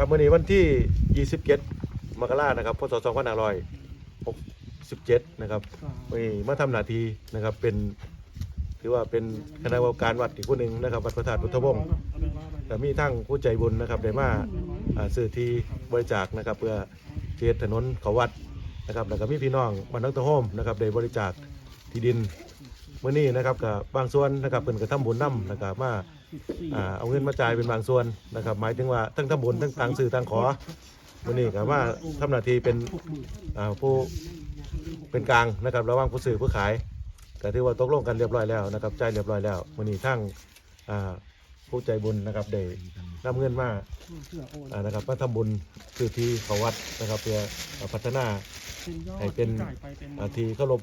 ครับมื่อนี้วันที่ 27 มกรานะครับพศ2567 นะครับมีมาทำหน้าที่นะครับเป็นถือว่าเป็นคณะกรรมการวัดอีกผู้หนึ่งนะครับวัดพระธาตุพุทธวงศ์แต่มีทั้งผู้ใจบุญนะครับได้มาอ่าซื้อที่บริจาคนะครับ เพื่อเทียถนนเขาวัดนะครับแล้วก็มีพี่น้องบ้านนักตะโฮมนะครับได้บริจาคที่ดินเมื่อนี้นะครับกับบางส่วนนะครับเป็นกระทำบุญน้ำนะครับมา อ่าเอาเงินมาจ่ายเป็นบางส่วนนะครับ หมายถึงว่าทั้งทำบุญทั้งต่างสื่อต่างขอมื่อนี้ก็ว่าทำหน้าที่เป็นอ่าผู้เป็นกลางนะครับระหว่างผู้ซื้อผู้ขายก็ถือว่าตกลงกันเรียบร้อยแล้วนะครับจ่ายเรียบร้อยแล้ววันนี้ทั้งอ่าผู้ใจบุญนะครับได้นำเงินมาอ่านะครับมาทำบุญซื้อที่เขาวัดนะครับเพื่อพัฒนาให้เป็นอ่าที่เคารพ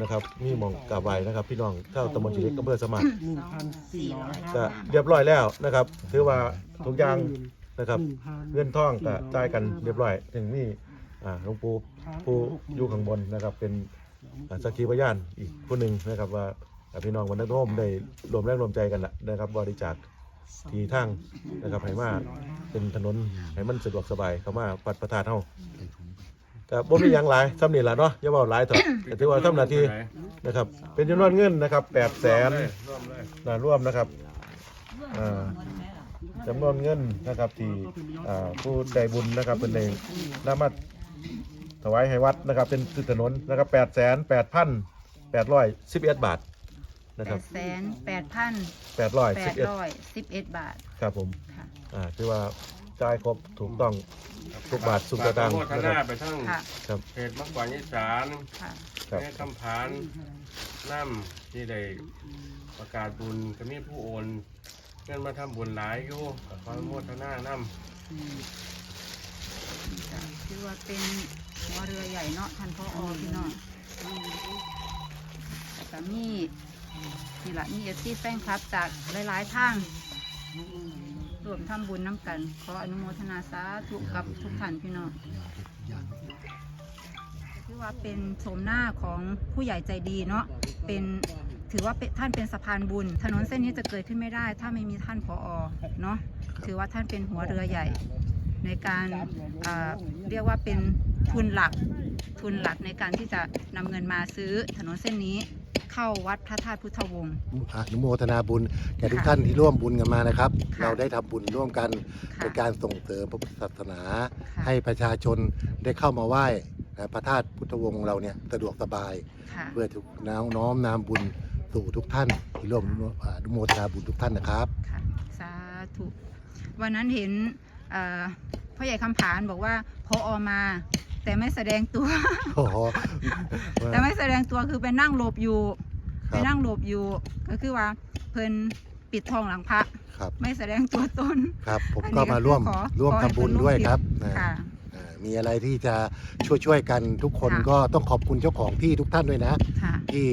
นะครับมีหมองกราบไหว้นะครับ พี่น้องเข้าตำบลชีเล็กอำเภอสมัครหนึ่งพันสี่ร้อยก็เรียบร้อยแล้วนะครับ ถือว่าทุกอย่างนะครับ เงินท่องก็จ่ายกันเรียบร้อย ถึงนี่อ่าหลวงปู่ผู้อยู่ข้างบนนะครับ เป็นอ่าสักขีพยานอีกผู้หนึ่งนะครับว่าอ่าพี่น้องวันนักร่วมได้รวมแรงรวมใจกันละนะครับบริจาคที่ทางนะครับให้มาเป็นถนนให้มันสะดวกสบายเข้ามาปัดประทานเฮา ก็บ่มีหยังหลายซ้ำนี่ล่ะเนาะอย่าเว้าหลายเถอะก็ถือว่าทำหน้าที่นะครับ เป็นจำนวนเงินนะครับ8แสนร่วมเลยนะร่วมนะครับอ่าจำนวนเงินนะครับที่อ่าผู้ใจบุญนะครับเป็นในนำมาถวายให้วัดนะครับ เป็นสุดถนนนะครับแปดแสนแปดพันแปดร้อยสิบเอ็ดบาทนะแปครับดแสนแปดพันแปดร้อยแปสิบดเอ็ดร้อยสิบเอ็ดบาทครับผมค่ะ อ่าคือว่า จ่ายครบถูกต้องทุกบาททุกสตางค์โฆษนะคณารับ ไปทั้งค่ะ ครับ เพจมักกว่านิสานค่ะ ครับแม่คำผานน้ำที่ได้ประกาศบุญก็มีผู้โอนเงินมาทำบุญหลายอยู่กับความโมทนาน้นี่จ้ะคือว่าเป็นหัวเรือใหญ่เนาะท่านพ่ออพี่น้องแต่มีนี่แหละมีเอฟซีแฟนคลับจากหลายๆทาง รวมทำบุญน้ำกัน ขออนุโมทนาสาธุกับทุกท่านพี่น้องคือว่าเป็นโฉมหน้าของผู้ใหญ่ใจดีเนาะเป็นถือว่าเป็นท่านเป็นสะพานบุญ ถนนเส้นนี้จะเกิดขึ้นไม่ได้ ถ้าไม่มีท่านพออเนาะถือว่าท่านเป็นหัวเรือใหญ่ ในการเรียกว่าเป็นทุนหลักทุนหลักในการที่จะนำเงินมาซื้อถนนเส้นนี้ เข้าวัดพระธาตุพุทธวงศ์อนุโมทนาบุญแก่ทุกค่ะท่านที่ร่วมบุญกันมานะครับ ค่ะเราได้ทำบุญร่วมกันค่ะเป็นการส่งเสริมพระพุทธศาสนา ค่ะ ให้ประชาชนได้เข้ามาไหว้พระธาตุพุทธวงศ์เราเนี่ยสะดวกสบาย ค่ะ เพื่อทุกน้อมน้อมนำบุญสู่ทุกท่านที่ร่วมอนุโมทนาบุญทุกท่านนะครับ ค่ะสาธุวันนั้นเห็นเอ่อพ่อใหญ่คำผานบอกว่าพออมา แต่ไม่แสดงตัว โอ้โห แต่ไม่แสดงตัวคือไปนั่งหลบอยู่คไปรับนั่งหลบอยู่ ก็คือว่าเพิ่นปิดทองหลังพระ ครับไม่แสดงตัวตน ครับ ผมอันนี้ก็มาร่วมก็คือขอร่วมขอให้ทำบุญเป็นลูกด้วยศิษย์ครับอ่าค่ะ อ่ามีอะไรที่จะช่วยช่วยๆกันทุกคนค่ะ ก็ต้องขอบคุณเจ้าของที่ทุกท่านด้วยนะ ค่ะ ที่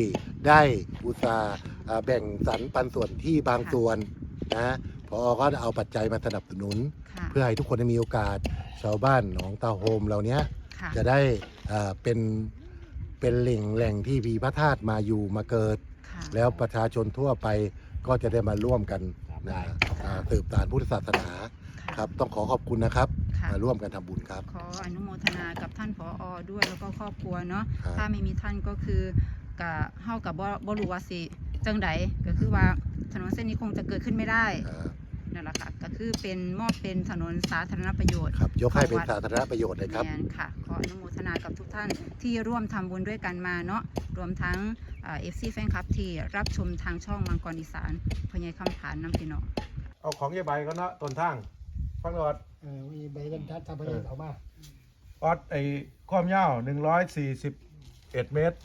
ได้อุตส่าห์อ่าแบ่งสรรปันส่วนที่บางส่วนนะพอก็เอาปัจจัยมาสนับสนุน ค่ะ เพื่อให้ทุกคนได้มีโอกาสชาวบ้านหนองตาโฮมเราเนี้ย ค่ะ จะได้อ่าเป็นเป็นแหล่งแหล่งที่มีพระธาตุมาอยู่มาเกิด ค่ะ แล้วประชาชนทั่วไปก็จะได้มาร่วมกันนะอ่าสืบสานพุทธศาสนาครับต้องขอขอบคุณนะครับค่ะ มาร่วมกันทำบุญครับ ขออนุโมทนากับท่านผออด้วยแล้วก็ครอบครัวเนาะ ครับ ถ้าไม่มีท่านก็คือกับเฮากับบ่บ่รู้ว่าสิจังใดก็คือว่าถนนเส้นนี้คงจะเกิดขึ้นไม่ได้อ่านั่นแหละค่ะ ก็คือเป็นมอบเป็นถนนสาธารณประโยชน์ครับยกให้เป็นสาธารณประโยชน์เลยครับ แมนค่ะข ออนุโมทนากับทุกท่านที่ร่วมทำบุญด้วยกันมาเนาะรวมทั้งเอฟซีแฟนคลับที่รับชมทางช่องมังกรอีสานพญายคำผานน้ำพี่น้องเอาของยายใบก็เนาะต้นทางฟังออดเออมีใบกันทัดทำไปเอามาออดไอ้ความยาว141เมตร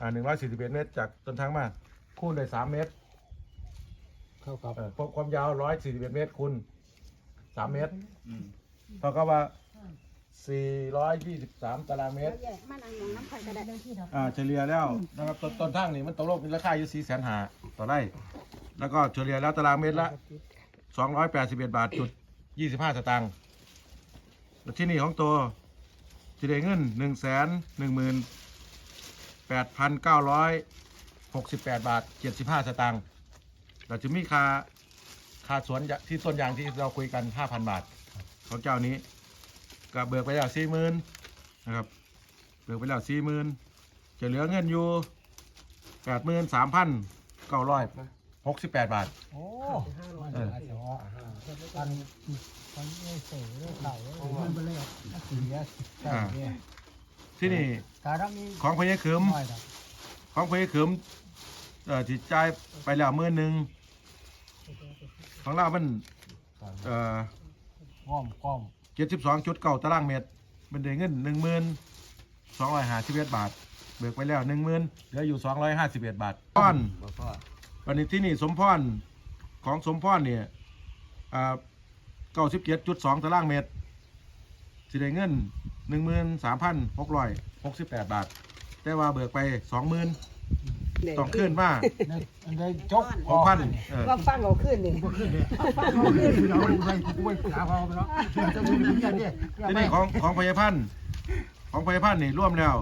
อ่า141เมตร จากต้นทางมาคูณด้วย3เมตรเข้ากับเออความความยาว141เมตรคูณ3เมตรเท่ากับว่า 423 ตารางเมตรอ่าเฉลี่ยแล้วนะครับต้นต้นทางนี่มันตกลงเป็นราคาอยู่4แสนหาต่อไร่ แล้วก็เฉลี่ยแล้วตารางเมตรละ 281 บาทจุด 25 สตางค์แล้วที่นี่ของตัวจะได้เงิน 1 1 1 8 9 6 8 บาท 75 สตางค์เราจะมีค่าค่าสวนยางที่ต้นยางที่เราคุยกัน 5,000 บาท ของเจ้านี้ ก็เบิกไปแล้วสี่หมื่นนะครับ เบิกไปแล้วสี่หมื่นจะเหลือเงินอยู่แปดหมื่นสามพันเก้าร้อยหกสิบแปดบาท โอ้เออปันปันไม่เสียเข่ามันไปเลยเสียใช่เนี่ยที่นี่การมีของพญาคืมน้อยนะของพญาคืมเอ่อที่จ่ายไปแล้วหมื่นหนึ่งของเรามันเอ่อก้อมก้อม เจ็ดสิบสองจุดเก้าตารางเมตร เป็นได้เงินหนึ่งหมื่นสองร้อยห้าสิบเอ็ดบาท เบิกไปแล้วหนึ่งหมื่นเหลืออยู่สองร้อยห้าสิบเอ็ดบาทก้อนวันนี้ที่นี่สมพรของสมพรเนี่ยเก้าสิบเจ็ดจุดสองตารางเมตรสิได้เงินหนึ่งหมื่นสามพันหกร้อยหกสิบแปดบาท แต่ว่าเบิกไปสองหมื่น ต้องขึ้นมาในในจกหกพันเออว่าฟังเอาขึ้นนี่ก็ขึ้นเลยฟังเขาขึ้นเราไปกูไปหาเขาไปแล้วจะมีถึงอย่างนี้ที่นี่ของของพยาพันธ์ของพยาพันธ์นี่ร่วมแล้ว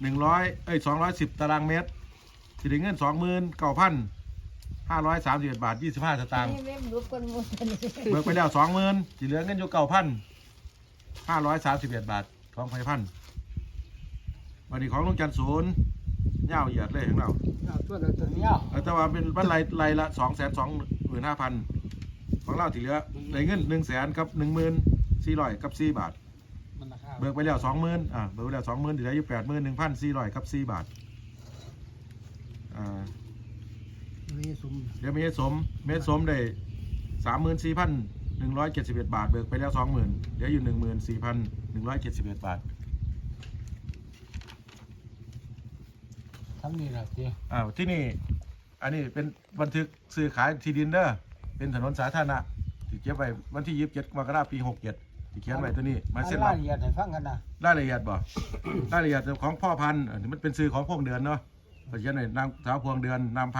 หนึ่งร้อยเอ้ยสองร้อยสิบตารางเมตรสิได้เงินสองหมื่นเก้าพันห้าร้อยสามสิบเอ็ดบาทยี่สิบห้าสตางค์นี่เว็บรูปคนมุนเบิกไปแล้วสองหมื่นที่เหลือเงินอยู่เก้าพันห้าร้อยสามสิบเอ็ดบาทของไฟพันวันนี้ของลุงจันทร์ศูนย์ เง่าเหยียดเลยของเราตัวเราตัวนี้เออแต่ว่าเป็นวันไรไรละสองแสนสองหมื่นห้าพันของเราที่เหลือได้เงินหนึ่งแสนกับหนึ่งหมื่นสี่ร้อยกับสี่บาท มันราคาเบิกไปแล้วสองหมื่นอ่าเบิกไปแล้วสองหมื่นที่เหลืออยู่แปดหมื่นหนึ่งพันสี่ร้อยกับสี่บาทอ่านี่สมเดี๋ยวเมษสมเมษสมได้สามหมื่นสี่พันหนึ่งร้อยเจ็ดสิบเอ็ดบาท เบิกไปแล้วสองหมื่นเดี๋ยวอยู่หนึ่งหมื่นสี่พันหนึ่งร้อยเจ็ดสิบเอ็ดบาท ทั้งนี้แหละทีอ้าวที่นี่ อันนี้เป็นบันทึกซื้อขายที่ดินเด้อเป็นถนนสาธารณะที่เก็บไว้วันที่ยี่สิบเจ็ดมกราคมปีหกเจ็ดที่เขียนไว้ตัวนี้มาเส้นรายรับละเอียดให้ฟังกันนะรายละเอียดบ่ รายละเอียดของพ่อพันธุ์อันนี้มันเป็นซื้อของพวกเดือนเนาะเขียนไว้นางสาวพวงเดือนนามไพ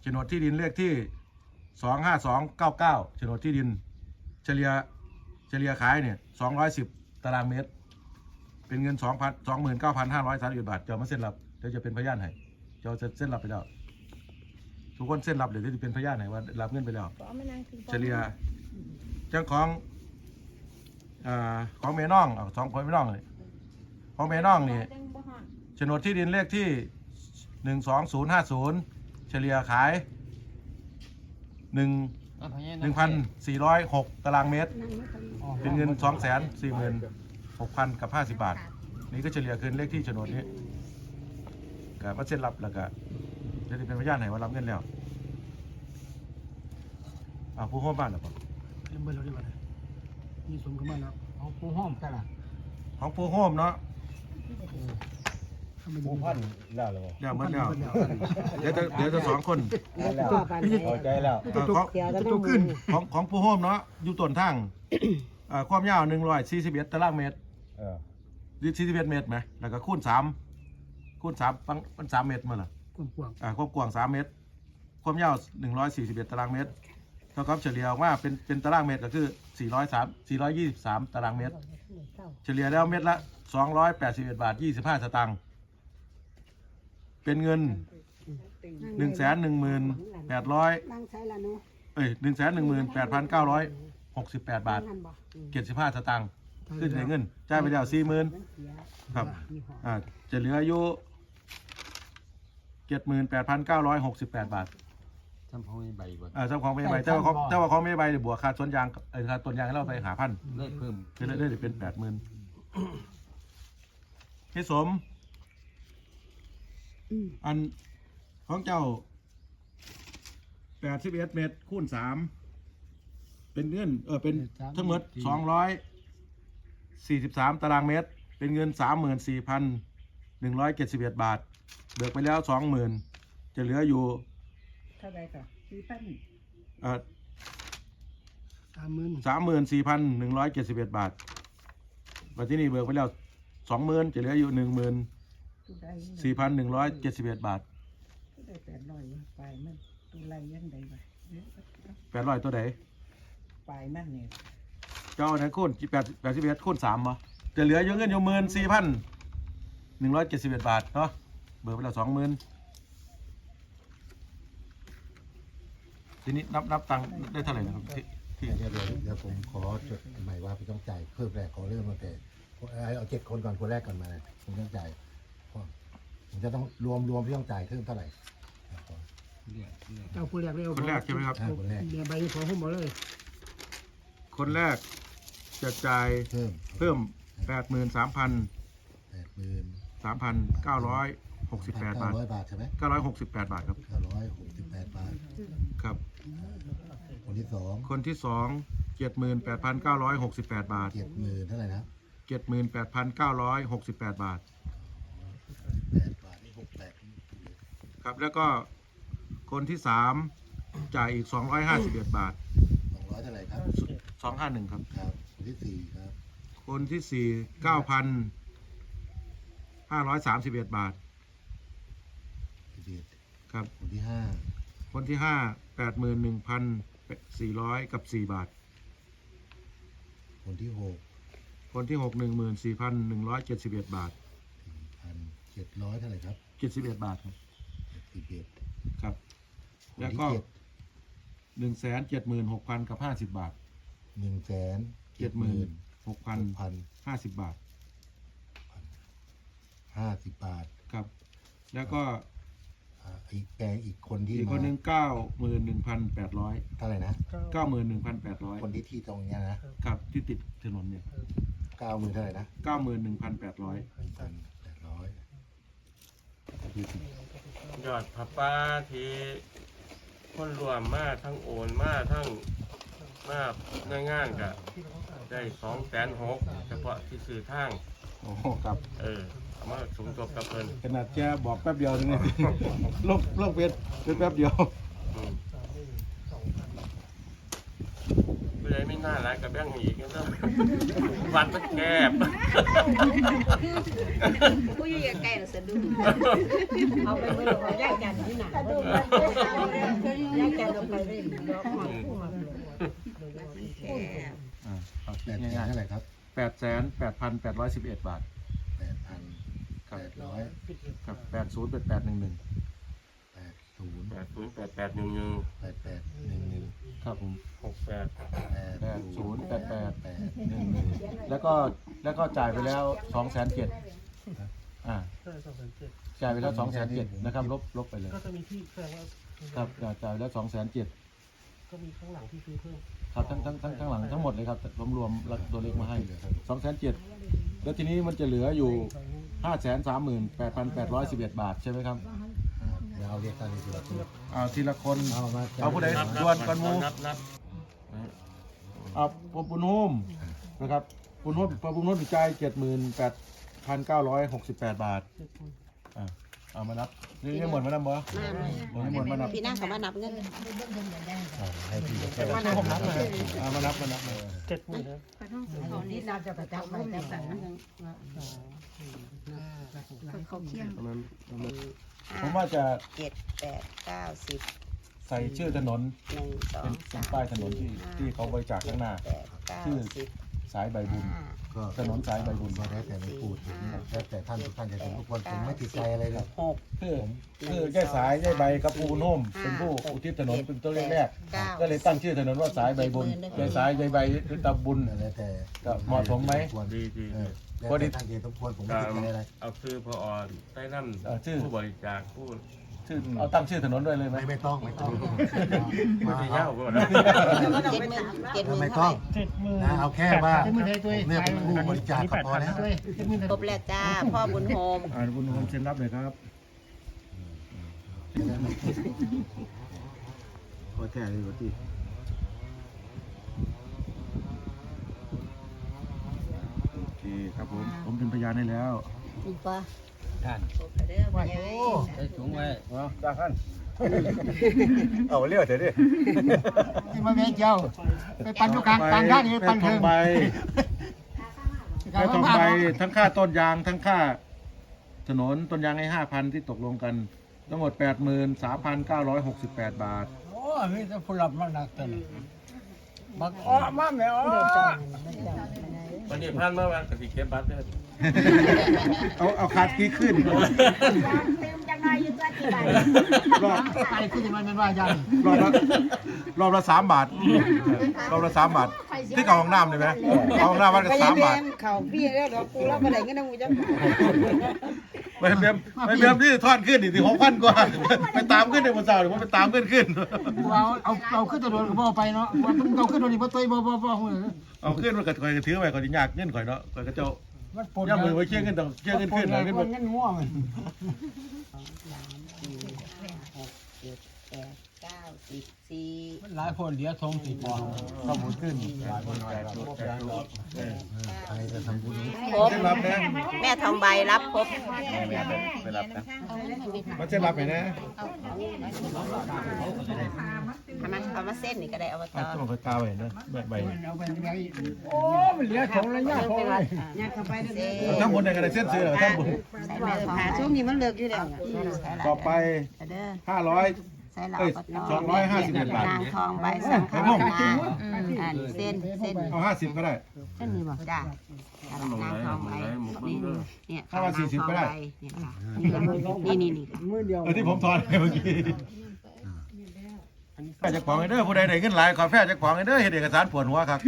โฉนดที่ดินเลขที่สองห้าสองเก้าเก้าโฉนดที่ดิน เฉลี่ยเฉลี่ยขายเนี่ยสองร้อยสิบตารางเมตร เป็นเงินสองพันสองหมื่นเก้าพันห้าร้อยสามสิบบาทเจ้ามาเส้นรับ เดี๋ยวจะเป็นพยานให้เจ้าจะเส้นรับไปแล้ว ทุกคนเส้นรับเดี๋ยวจะเป็นพยานให้ว่ารับเงินไปแล้วเฉลี่ยเจ้าของอ่าของเมน้องเอาสองคนเมน้องเลยของเมน้องนี่โฉนดที่ดินเลขที่หนึ่งสองศูนย์ห้าศูนย์เฉลี่ยขายหนึ่งหนึ่งพันสี่ร้อยหกตารางเมตรเป็นเงินสองแสนสี่หมื่นหกพันกับห้าสิบบาท นี่ก็เฉลี่ยคืนเลขที่โฉนดนี้ กับว่าเส้นรับแล้วก็จะได้เป็นพยานให้ว่ารับเงินแล้วอ่าผู้ห้องบ้านหรือเปล่าเริ่มเบิ่งเราดีกว่านี่สมกันมาแล้วเอาปูห้อมกันล่ะของผู้ห้องเนาะปูพันแล้วเลยเดี๋ยวหมันแล้วเดี๋ยวจะเดี๋ยวจะสองคนต่อไปพอใจแล้วเอ่อของเดี๋ยวจะจะต้จองกขึ้นของของผู้ห้องเนาะอยู่ต้นทางอ่าความยาวหนึ่งร้อยสี่สิบเอ็ดตารางเมตรเออสี่สิบเอ็ดเมตรไหมแล้วก็คูณสาม คูณสามปังมันสามเมตรมาละกว้างกว้างอ่าความกว้างสามเมตร ความยาวหนึ่งร้อยสี่สิบเอ็ดตารางเมตรเท่ากับเฉลี่ยออกมาเป็นเป็นตารางเมตรก็คือสี่ร้อยสามสี่ร้อยยี่สิบสามตารางเมตร เฉลี่ยแล้วเม็ดละสองร้อยแปดสิบเอ็ดบาทยี่สิบห้าสตางค์เป็นเงินหนึ่งแสนหนึ่งหมื่นแปดร้อยนั่งใช้ละหนูเอ้ยหนึ่งแสนหนึ่งหมื่นแปดพันเก้าร้อยหกสิบแปดบาทนั่นบ่เจ็ดสิบห้าสตางค์ขึ้นในเงินจ่ายไปแล้วสี่หมื่นครับอ่าจะเหลืออยู่ เจ็ดหมื่นแปดพันเก้าร้อยหกสิบแปดบาททำพงใบก่อนอ่าเจ้าของไม่ใบแต่ว่าของแต่ว่าของไม่ใบเนี่ยบวกค่าสวนยางเอ้ยค่าต้นยางให้เราไปหาพันได้เพิ่มคือได้ได้เป็นแปดหมื่นพี่สมอันของเจ้าแปดสิบเอ็ดเมตรคูณสามเป็นเงินเออเป็นทั้งหมดสองร้อยสี่สิบสามตารางเมตร เป็นเงินสามหมื่นสี่พันหนึ่งร้อยเจ็ดสิบเอ็ดบาท เบิกไปแล้วสองหมื่นจะเหลืออยู่เท่าไรค่ะสี่พันเอ่อสามหมื่นสามหมื่นสี่พันหนึ่งร้อยเจ็ดสิบเอ็ดบาทวันที่นี่เบิกไปแล้วสองหมื่นจะเหลืออยู่หนึ่งหมื่นตุไดสี่พันหนึ่งร้อยเจ็ดสิบเอ็ดบาทตุไดแปดร้อยปลายมันตุไรยังไงวะแปดร้อยตัวไหนปลายมันเนี่ยเจ้าไหนคูณแปดแปดสิบเอ็ดคูณสามบ่จะเหลืออยู่เงินอยู่หมื่นสี่พันหนึ่งร้อยเจ็ดสิบเอ็ดบาทเนาะ เบิกไปแล้วสองหมื่นทีนี้นับนับตังค์ได้เท่าไหร่นะครับที่เดี๋ยวเดี๋ยวเดี๋ยวผมขอจดหมายว่าพี่ต้องจ่ายเพิ่มแรกขอเริ่มตั้งแต่เอาเจ็ดคนก่อนคนแรกก่อนมาเลยผมต้องจ่ายผมจะต้องรวมรวมพี่ต้องจ่ายเพิ่มเท่าไหร่เจ้าผู้เรียกเร็วคนแรกใช่ไหมครับห้าคนแรกเดี๋ยวใบของผมหมดเลย คนแรกจะจ่ายเพิ่มเพิ่มแปดหมื่นสามพันแปดหมื่นสามพันเก้าร้อย หกสิบแปดบาทร้อยบาทใช่ไหมเก้าร้อยหกสิบแปดบาทครับเก้าร้อยหกสิบแปดบาท ครับ คนที่สองคนที่สองเจ็ดหมื่นแปดพันเก้าร้อยหกสิบแปดบาท เจ็ดหมื่นเท่าไหร่นะเจ็ดหมื่นแปดพันเก้าร้อยหกสิบแปดบาท แปดบาทนี่หกแปดครับ แล้วก็คนที่สามจ่ายอีกสองร้อยห้าสิบเอ็ดบาท สองร้อยเท่าไหร่ครับสองห้าหนึ่งครับ ครับคนที่สี่ครับคนที่สี่เก้าพันห้าร้อยสามสิบเอ็ดบาทสิบเอ็ด ครับ คนที่ห้าคนที่ห้าแปดหมื่นหนึ่งพันสี่ร้อยกับสี่บาท คนที่หกคนที่หกหนึ่งหมื่นสี่พันหนึ่งร้อยเจ็ดสิบเอ็ดบาทสี่พันเจ็ดร้อยเท่าไหร่ครับเจ็ดสิบเอ็ดบาทครับสิบเอ็ดครับ คนแล้วที่ก็เจ็ดหนึ่งแสนเจ็ดหมื่นหกพันกับห้าสิบบาทหนึ่งแสนเจ็ดหมื่นหกพันพันห้าสิบบาทห้าสิบบาท ครับ แล้วก็ อ่าอีกแปลงอีกคนที่อีกคนมาหนึ่งเก้าหมื่นหนึ่งพันแปดร้อยเท่าไหร่นะเก้าหมื่นหนึ่งพันแปดร้อยคนที่ที่ตรงเนี้ยนะครับที่ติดถนนเนี่ยเก้าหมื่นเท่าไหร่นะเก้าหมื่นหนึ่งพันแปดร้อยหนึ่งพันแปดร้อยยอดผ้าป้าที่คนรวมมาทั้งโอนมาทั้งมาง่ายๆกะได้สองแสนหกเฉพาะที่ซื้อทาง โอ้โหครับ เออเอามาสมทบกับเพิ่นขนาดแกบอกแป๊บเดียวนึงเนี่ยลบลบเฟซเป็นแป๊บเดียวอืมเพื่อไม่น่ารักกับแบงค์อีกนะวันมันแคบผู้ใหญ่ใกล้เราสะดุ้งเอาไปไม่ต้องแยกกันที่ไหนแยกกันเอาไปเล่นดอกหอมคู่มาเลยอ่าเอาคิแปดดแสนง่ายเท่าไหร่ครับๆ แปดแสนแปดพันแปดร้อยสิบเอ็ดบาท แปดพันแปดร้อยครับแปดศูนย์เป็นแปดหนึ่งหนึ่งแปดศูนย์แปดศูนย์แปดแปดหนึ่งหนึ่งแปดแปดหนึ่งหนึ่งครับผมหกแปดแปดศูนย์แปดแปดแปดหนึ่งหนึ่งแล้วก็แล้วก็จ่ายไปแล้วสองแสนเจ็ดอ่าจ่ายไปแล้วสองแสนเจ็ดนะครับ ลบลบไปเลย ก็จะมีที่แสดงว่าครับจ่ายจ่ายไปแล้วสองแสนเจ็ด ก็มีข้างหลังที่ซื้อเพิ่มครับทั้งทั้งทั้งทั้งหลังทั้งหมดเลยครับรวมรวมๆตัวเลขมาให้สองแสนเจ็ดแล้วทีนี้มันจะเหลืออยู่ห้าแสนสามหมื่นแปดพันแปดร้อยสิบเอ็ดบาทใช่ไหมครับเดี๋ยวเอาเรียกกันทีละคนเอาทีละคนเอามาเอาผู้ใดนับดวนกันหมูนับนับเอาปุปุณโฮมนะครับปุณโฮมปุณโฮมจ่ายเจ็ดหมื่นแปดพันเก้าร้อยหกสิบแปดบาทอ่า เอามานับนี่นี่หมดมานับบ่นี่หมดมานับพี่นั่งเขามานับเงินให้พี่เรียกมานับมานับอ่ามานับมานับเจ็ดหมื่นนะนี่น่าจะประจับไปจับกันนะเขาเคี่ยงประมาณประมาณผมว่าจะเจ็ดแปดเก้าสิบใส่ชื่อถนนหนึ่งสอเป็งนป้ายถนนที่ที่เขาบริจาคข้างหน้าแปดเก้าชื่อ สิบสายใบบุญห้าก็ถนนสายใบบุญ ก็แล้วแต่ไม่พูดถึงแล้วแต่ท่านทุกท่านจะเป็นทุกคนผมไม่ติดใจอะไรเลย หก คือคือยายสายยายใบกับปูนุ่มเป็นผู้อุทิศถนนเป็นตัวแรกๆก็เลยตั้งชื่อถนนว่าสายใบบุญยายสายยายใบคือตาบุญ แล้วแต่ก็เหมาะสมไหม ควรดีดีเออแล้วแต่ท่านจะทุกคนผมไม่กาติดรใจอะไร เอาชื่อพออ่อนใต้นั่นเออชื่อผู้บริจาคผู้ ชื่อเอาตั้งชื่อถนนด้วยเลยไหมไม่ไม่ต้องไม่ต้องผู้ที่เย้าก็ได้เจ็ดหมื่นเจ็ดหมื่นไม่เท่าต้ไหองร่เจ็ดหมื่นนะเอาแค่ว่าเจ็ดหมื่นให้ด้วยเนี่ยเป็นผู้บริจาคก็พอแล้วด้วยเจ็ดหมื่นครบแล้วจ้า พ่อบุญโฮม อ่าบุญนุ่มเซ็นรับเลยครับโอ้แท้เลยกว่าที่โอเคครับผมผมเป็นพยานให้แล้ว อีกปะ ท่านครบแล้วเด้อพ่อใหญ่ใส่ถุงไว้เอาจ้าท่านเอาเรียกเถอะดิที่มาแม่เจ้าไปปั่นอยู่กลางกลางด้านนี้ปั่นทเทิองงใบแม่ทองใบทั้งค่าต้นยางทั้งค่า ถนนต้นยางให้ห้าพันที่ตกลงกัน ทั้งหมดแปดหมื่นสามพันเก้าร้อยหกสิบแปดบาท โอ้มีแต่ผู้รับมาหนักตัวนี้บักอ้อมาแม่อ้อวันนี้พันเมื่อวานกติเก็บบัตรเด้อ เอาเอาคาดกี้ขึ้นเติมจังน้อยอยู่ตัวที่บ้านรอบไปขึ้นมันเป็นว่ายันรอบละรอบละสามบาทรอบละสามบาทที่เก่าห้องน้ำเลยไหมเก่าห้องน้ำวันก็สามบาทเขาพี่แล้วดอกกูแล้วบ่ได้เงินกูจังไปเบียมไปเบียมที่ทอดขึ้นอีกที่หกพันกว่าไปตามขึ้นในวันเสาร์หรือว่าไปตามขึ้นขึ้นเอาเอาเอาขึ้นตะโดนกับพ่อไปเนาะว่ามึงเอาขึ้นตะโดนนี่บ่ตัวบ่บ่บ่หูเอาขึ้นมันก็คอยถือไว้คอยยากเงินคอยเนาะคอยก็เจ้า มันปนย่ามือไว้เชี่ยงขึ้นต้องเชี่ยงขึ้นขึ้นเลนะยขึ้นมัมานงั้นง่วงแปดเก้าสิบสี่มันหลายคนเดี๋ยวทงติดมองข้อมูลขึ้นหลายคนแจกแจกใครจะทำบุญครบเส้นรับนะแม่ทองใบรับครบไปรับนะมาเส้นรับไหนนะ เอามาเอามาเส้นนี่ก็ได้เอามาอะต่อต้องคอยกาไว้นะใบใบเอาไปยังไงโอ้มันเหลือทงแล้วยากพอเลยยัดเข้าไปเด้อเอาทั้งหมดในกระดาษเส้นซื้อเหรอทั้งหมดใส่แม่ทองหาช่วงนี้มันเลิกอยู่แล้วต่อไปเด้อห้าร้อย ใส่เราเอ้ยก็ต่อสองร้อยห้าสิบเอ็ดบาท นางทองใบสังขารนาอ่านเส้นเส้นเอาห้าสิบก็ได้ เส้นนี้บ่จ้าอะไรนางทองใบนี่เนี่ยถ้าว่า40ก็ได้เนี่ยค่ะนี่นี่นี่ค่ะมือเดียว เออที่ผมทอนไปเมื่อกี้ แฟจะขวางไอ้เด้อผู้ใดได้เงินหลายขอแฟจะขวางไอ้เด้อเห็นเอกสารปวดหัวครับ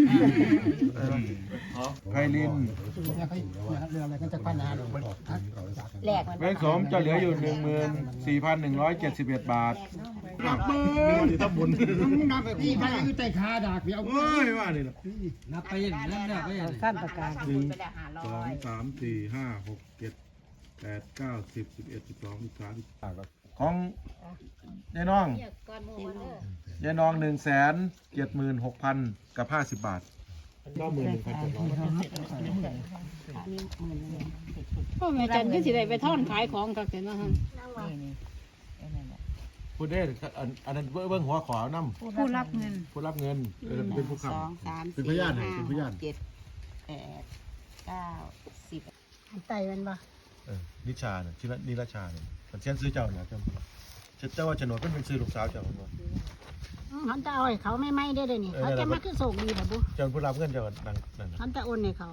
ไพลินเนี่ยเขาเรื่องอะไรกันจะปัญหาแหลกมันแบงค์สมจะเหลืออยู่หนึ่งหมื่นสี่พันหนึ่งร้อยเจ็ดสิบเอ็ดบาทกลับมือที่ทำบุญมึงนับแบบนี้ไปคือใจขาดากเดียวโอ้ยว่านี่นะนับไปอย่างนั้นเนี่ยไปอย่างขั้นประกาศหนึ่งสองสามสี่ห้าหกเจ็ดแปดเก้าสิบสิบเอ็ดสิบสองสิบสามสิบ ของยายน้องยายน้องหนึ่งแสนเจ็ดหมื่นหกพันกับห้าสิบบาท ก็หมื่นหนึ่งพันเจ็ดร้อยพ่อแม่จันก็สิได้ไปท่อนขายของกับเห็นว่าหั่นพูดได้อันอันนั้นเบิ้งหัวขอน้ผู้รับเงินำผู้รับเงินเออเป็นผู้สองคำสามเป็นสี่พยานห้าเป็นพยานหกเจ็ดแปดเก้าสิบไตมันบ่เออนิชาเนี่ยชื่อนิรชาเนี่ย มันเช่นซื้อเจ้าเนี่ยเจ้าเจ้าว่าโฉนดเป็นเป็นซื้อลูกสาวเจ้าของบ่เขาจะเอาให้เขาไม่ไม่ได้เลยนี่เขาจะมาขึ้นส่งดีแบบบุเจ้าผู้รับเงินเจ้านั่นนั่น เขาจะโอนให้เขา